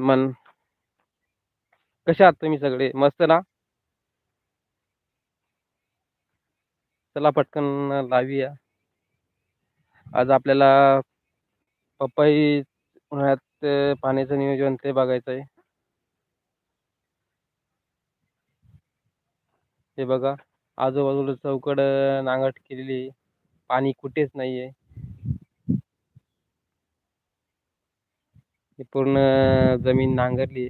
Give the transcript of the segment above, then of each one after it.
मन. कशा आहात तुम्ही सगळे? मस्त ना? चला पटकन लावूया. आज आपल्याला पपई उन्हाळ्यात पाण्याचं नियोजन ते बघायचं आहे हे बघा आजूबाजूला चौकड नांगट केलेली आहे. पाणी कुठेच नाहीये. ही पूर्ण जमीन नांगरली.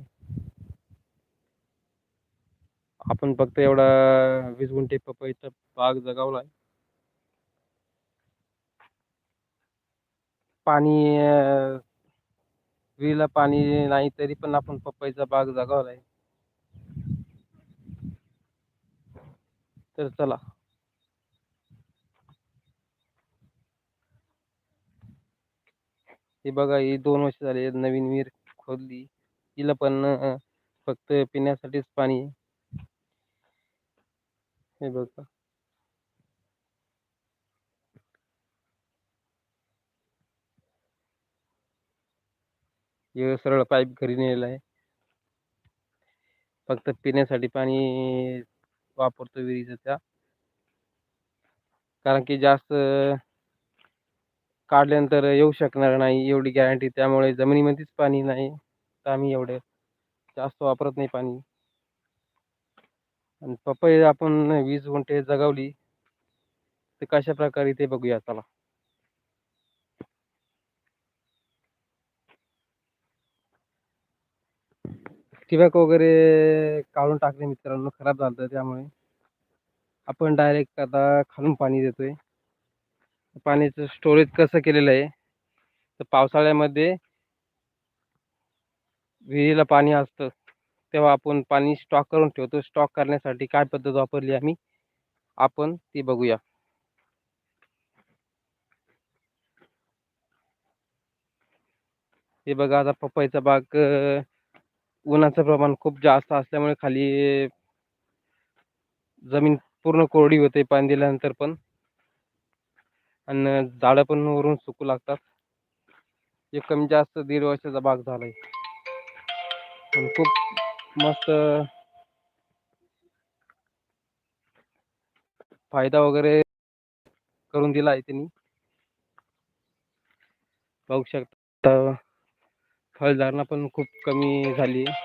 आपण फक्त एवढा वीस गुंठे पपईचा बाग जगावलाय. पाणी विहिरीला पाणी नाही तरी पण आपण पपईचा बाग जगावलाय. तर चला. हे बघा ही दोन वर्ष झाले नवीन विहीर खोदली. तिला पण फक्त पिण्यासाठीच पाणी हे बघा. हे सरळ पाईप घरी नेलाय आहे. फक्त पिण्यासाठी पाणी वापरतो विहिरीचं त्या. कारण की जास्त काढल्यानंतर येऊ शकणार नाही एवढी गॅरंटी त्यामुळे जमिनीमध्येच पाणी नाही. तर आम्ही एवढे जास्त वापरत नाही पाणी. आणि पपई आपण वीस गुंठे जगवली तर कशा प्रकारे ते बघूया चला. ठिबक वगैरे काढून टाकले मित्रांनो खराब झालं त्यामुळे. आपण डायरेक्ट आता खालून पाणी देतोय. पाण्याचं स्टोरेज कसं केलेलं आहे? तर पावसाळ्यामध्ये विहिरीला पाणी असतं तेव्हा आपण पाणी स्टॉक करून ठेवतो. स्टॉक करण्यासाठी काय पद्धत वापरली आम्ही? आपण ती बघूया. हे बघा आता पपईचा बाग उन्हाचं प्रमाण खूप जास्त असल्यामुळे खाली जमीन पूर्ण कोरडी होते पाणी दिल्यानंतर पण. आणि झाडं पण वरून सुकू लागतात. हे कमी जास्त दीड वर्षाचा बाग झालाय. पण खूप मस्त फायदा वगैरे करून दिला आहे त्यांनी. बघू शकता फळधारणा पण खूप कमी झाली आहे.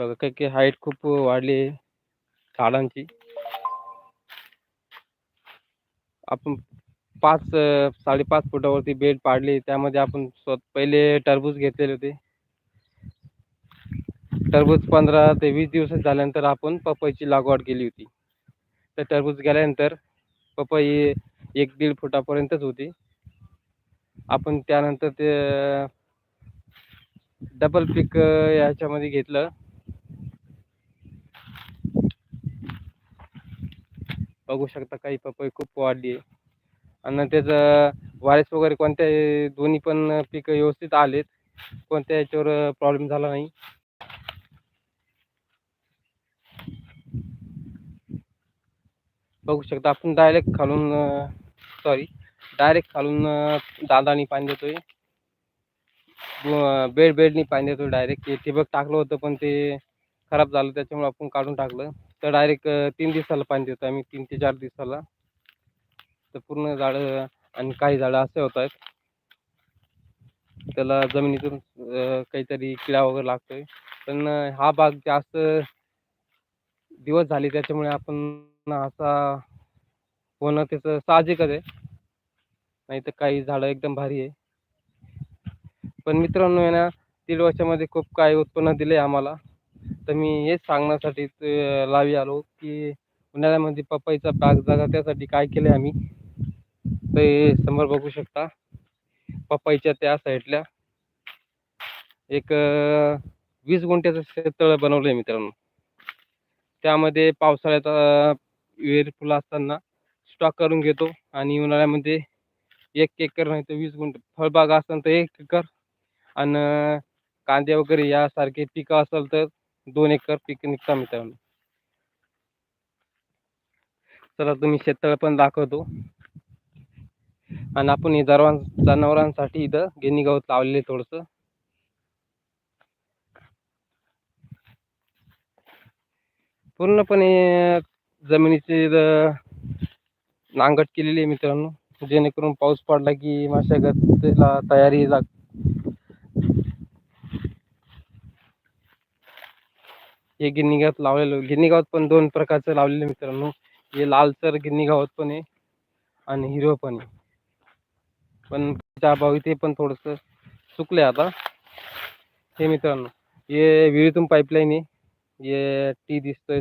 बघा काही काही हाईट खूप वाढली आहे झाडांची. आपण पाच साडेपाच फुटावरती बेड पाडले. त्यामध्ये आपण स्वतः पहिले टरबूज घेतलेले होते. टरबूज पंधरा ते वीस दिवस झाल्यानंतर आपण पपईची लागवड केली होती. तर टरबूज गेल्यानंतर पपई एक दीड फुटापर्यंतच होती. आपण त्यानंतर ते डबल पीक याच्यामध्ये घेतलं. बघू शकता काही पपई खूप वाढली आहे. आणि त्याचं वारेस वगैरे कोणत्या दोन्ही पण पिकं व्यवस्थित आलेत. कोणत्या याच्यावर प्रॉब्लेम झाला नाही. बघू शकता आपण डायरेक्ट खालून सॉरी डायरेक्ट खालून दादानी पाणी देतोय. बेड बेडनी पाणी देतो डायरेक्ट ठिबक टाकलं होतं पण ते खराब झालं त्याच्यामुळे आपण काढून टाकलं. तर डायरेक्ट तीन दिवसाला पाणी देतो आम्ही तीन ते चार दिवसाला. तर पूर्ण झाडं आणि काही झाडं असे होत आहेत. त्याला जमिनीतून काहीतरी किडा वगैरे लागतोय. पण हा भाग जास्त दिवस झाले त्याच्यामुळे आपण असा होणं त्याचं साहजिकच आहे. नाही तर काही झाडं एकदम भारी आहे. पण मित्रांनो आहे ना दीड वर्षामध्ये खूप काही उत्पन्न दिले आम्हाला. तर मी हेच सांगण्यासाठी लावी आलो की उन्हाळ्यामध्ये पपईचा बाग जागा त्यासाठी काय केलं आम्ही? ते समोर बघू शकता. पपईच्या त्या साईडला एक वीस गुंठ्याचं शेततळ बनवलं आहे मित्रांनो. त्यामध्ये पावसाळ्यात अं, विहीर फुलं असताना स्टॉक करून घेतो आणि उन्हाळ्यामध्ये एक एकर नाही तर वीस गुंठ फळबाग असेल तर एक एकर. आणि कांदे वगैरे यासारखे पिकं असेल तर दोन एकर पीक निघता मित्रांनो चला तुम्ही शेततळ पण दाखवतो. आणि आपण हे जरवान जनावरांसाठी इथं गिनी गवत लावलेले थोडस. पूर्णपणे जमिनीची नांगट केलेली आहे मित्रांनो. जेणेकरून पाऊस पडला की मशागतीला तयारी लाग हे गिन्नी लावलेलं गिन्नी पण दोन प्रकारचं लावलेलं मित्रांनो. हे लालसर गिन्नी पण आहे आणि हिरवं पण आहे. पण त्या अभावी ते पण थोडंसं सुकले आता. हे मित्रांनो हे विहिरीतून पाईपलाईन आहे. हे टी दिसतोय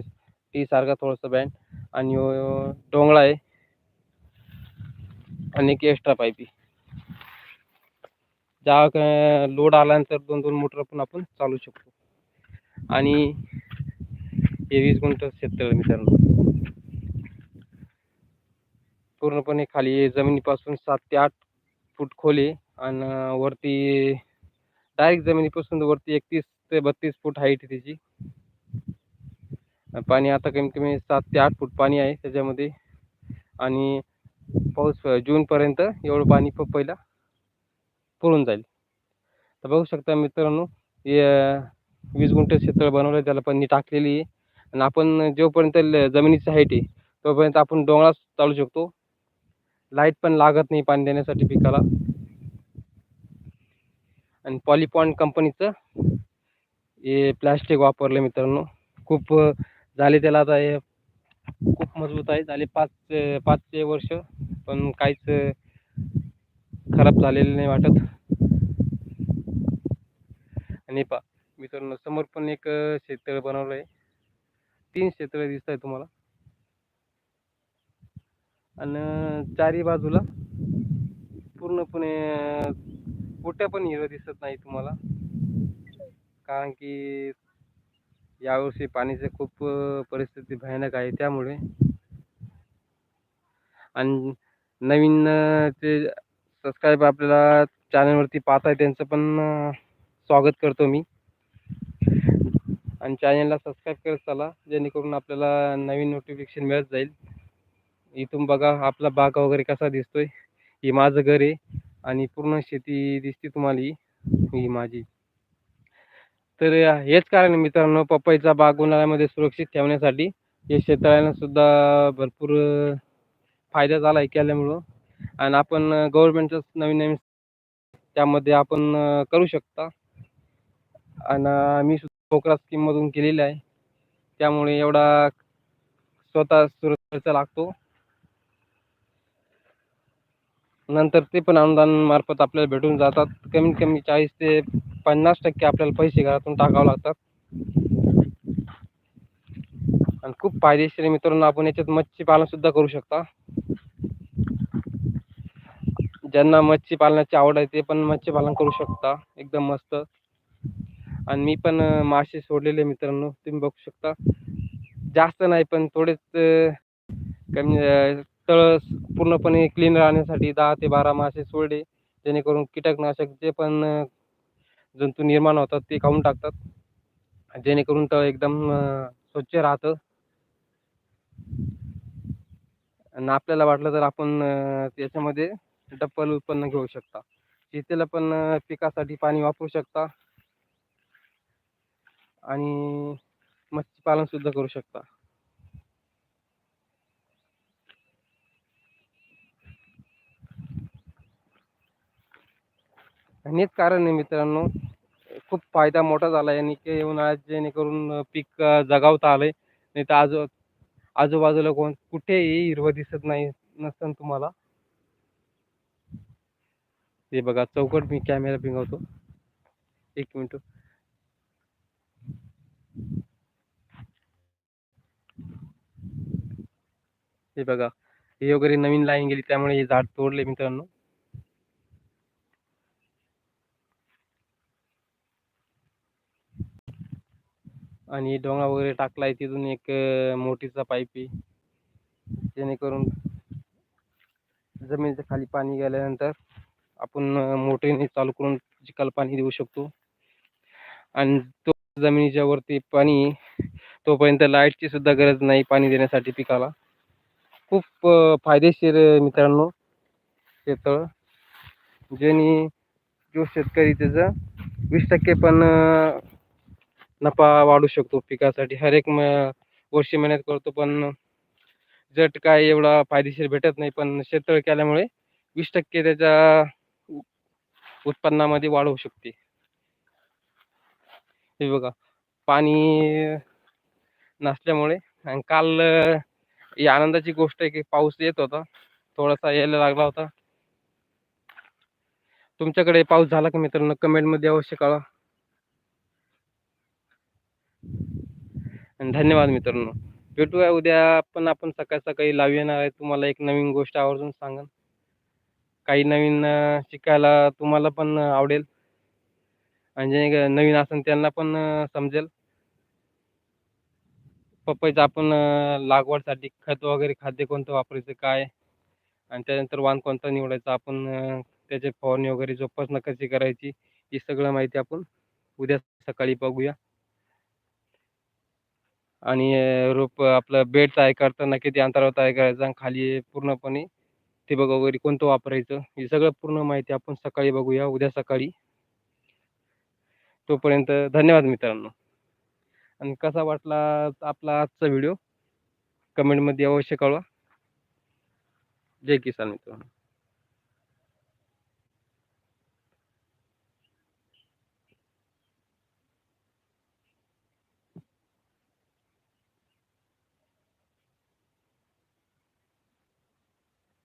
टी सारखा थोडंसं बँड आणि डोंगळा आहे. आणि एक एक्स्ट्रा पाईपी ज्या लोड आल्यानंतर दोन दोन मोटर पण आपण चालू शकतो. आणि हे वीस गुंठ शेततळ मित्रांनो पूर्णपणे खाली जमिनीपासून सात ते आठ फूट खोली आणि वरती डायरेक्ट जमिनीपासून वरती एकतीस ते बत्तीस फूट हाईट आहे त्याची पाणी आता कमीत कमी सात ते आठ फूट पाणी आहे त्याच्यामध्ये. आणि पाऊस जूनपर्यंत एवढं पाणी प पहिला पुरून जाईल. तर बघू शकता मित्रांनो हे वीस गुंठ शेततळ बनवलं त्याला पाणी टाकलेली आहे. आणि आपण जोपर्यंत जमिनीची हाईट आहे तोपर्यंत आपण डोंगराच चालू शकतो. लाइट पण लागत नाही पाणी देण्यासाठी पिकाला. आणि पॉलिपॉन कंपनीचं हे प्लॅस्टिक वापरलं मित्रांनो. खूप झाले त्याला आता हे खूप मजबूत आहे. झाले पाच पाचशे वर्ष पण काहीच खराब झालेलं नाही वाटत. आणि पा मित्रांनो समोर पण एक शेततळ बनवलं आहे तीन क्षेत्र दिसत आहे तुम्हाला. आणि चारी बाजूला पूर्णपणे कुठे पण हिरवं दिसत नाही तुम्हाला. कारण की यावर्षी पाण्याची खूप परिस्थिती भयानक आहे त्यामुळे. आणि नवीन ते सबस्क्राईब आपल्याला चॅनलवरती पाहत आहे त्यांचं पण स्वागत करतो मी. आणि चॅनलला सबस्क्राईब करत चला जेणेकरून आपल्याला नवीन नोटिफिकेशन मिळत जाईल. इथून बघा आपला बाग वगैरे कसा दिसतोय. ही माझं घर आहे आणि पूर्ण शेती दिसते तुम्हाला ही. ही माझी. तर हेच कारण मित्रांनो पपईचा बाग उन्हाळ्यामध्ये सुरक्षित ठेवण्यासाठी. हे शेतकऱ्यांना सुद्धा भरपूर फायदा झाला आहे केल्यामुळं. आणि आपण गव्हर्मेंटच नवीन नवीन त्यामध्ये आपण करू शकता. आणि मी पोकरा स्कीममधून केलेली आहे. त्यामुळे एवढा स्वतः सुरक्षेचा लागतो. नंतर ते पण अनुदान मार्फत आपल्याला भेटून जातात. कमीत कमी चाळीस ते पन्नास टक्के आपल्याला पैसे घरातून टाकावे लागतात. आणि खूप फायदेशीर मित्रांनो आपण याच्यात मच्छी पालन सुद्धा करू शकता. ज्यांना मच्छी पालनाची आवड आहे ते पण मच्छी पालन करू शकता. एकदम मस्त. आणि मी पण मासे सोडलेले मित्रांनो. तुम्ही बघू शकता. जास्त नाही पण थोडेच कमी तळ पूर्णपणे क्लीन राहण्यासाठी दहा ते बारा मासे सोडले. जेणेकरून कीटकनाशक जे पण जंतू निर्माण होतात ते खाऊन टाकतात. जेणेकरून तळ एकदम स्वच्छ राहतं. आणि आपल्याला वाटलं तर आपण त्याच्यामध्ये डब्बल उत्पन्न घेऊ शकता. शेतीला पण पिकासाठी पाणी वापरू शकता. आणि मच्छीपालन सुद्धा करू शकता. आणि हेच कारण आहे मित्रांनो खूप फायदा मोठा झाला आहे आणि की उन्हाळ्यात जेणेकरून पीक जगावता आलंय. नाही तर आजू आजूबाजूला कोण कुठेही हिरवं दिसत नाही नसतं तुम्हाला. हे बघा चौकट मी कॅमेरा पिंगवतो एक मिनिट. हे बघा हे वगैरे नवीन लाईन गेली त्यामुळे हे झाड तोडले मित्रांनो. आणि डोंगा वगैरे टाकलाय तिथून एक मोठीचा पाईप आहे. जेणेकरून जमिनीच्या खाली पाणी गेल्यानंतर आपण मोटरीने चालू करून चिखल पाणी देऊ शकतो. आणि तो जमिनीच्या वरती पाणी तोपर्यंत लाईटची सुद्धा गरज नाही पाणी देण्यासाठी पिकाला. खूप फायदेशीर मित्रांनो शेतळ ज्यानी जो शेतकरी त्याचं वीस टक्के पण नफा वाढू शकतो पिकासाठी. हर एक म वर्षी मेहनत करतो पण जट काय एवढा फायदेशीर भेटत नाही. पण शेततळ केल्यामुळे वीस टक्के त्याच्या उत्पन्नामध्ये वाढ होऊ शकते. हे बघा पाणी नसल्यामुळे आणि काल ही आनंदाची गोष्ट आहे की पाऊस येत होता थोडासा यायला लागला होता. तुमच्याकडे पाऊस झाला का मित्रांनो? कमेंटमध्ये अवश्य कळा आणि धन्यवाद मित्रांनो. भेटूया उद्या पण आपण सकाळ सकाळी लाव येणार आहे. तुम्हाला एक नवीन गोष्ट आवर्जून सांगन. काही नवीन शिकायला तुम्हाला पण आवडेल. आणि जे नवीन असेल त्यांना पण समजेल. पपईचं आपण लागवडसाठी खत वगैरे खाद्य कोणतं वापरायचं काय? आणि त्यानंतर वाण कोणता निवडायचा? आपण त्याचे फवारणी वगैरे जोपासना कशी करायची ही सगळं माहिती आपण उद्या सकाळी बघूया. आणि रोप आपलं बेड तयार करताना किती अंतरावर तयार करायचं आणि खाली पूर्णपणे ठिबक वगैरे कोणतं वापरायचं ही सगळं पूर्ण माहिती आपण सकाळी बघूया उद्या सकाळी. तोपर्यंत धन्यवाद मित्रांनो. आणि कसा वाटला आपला आजचा व्हिडिओ? कमेंटमध्ये अवश्य कळवा. जय किसान मित्रांनो.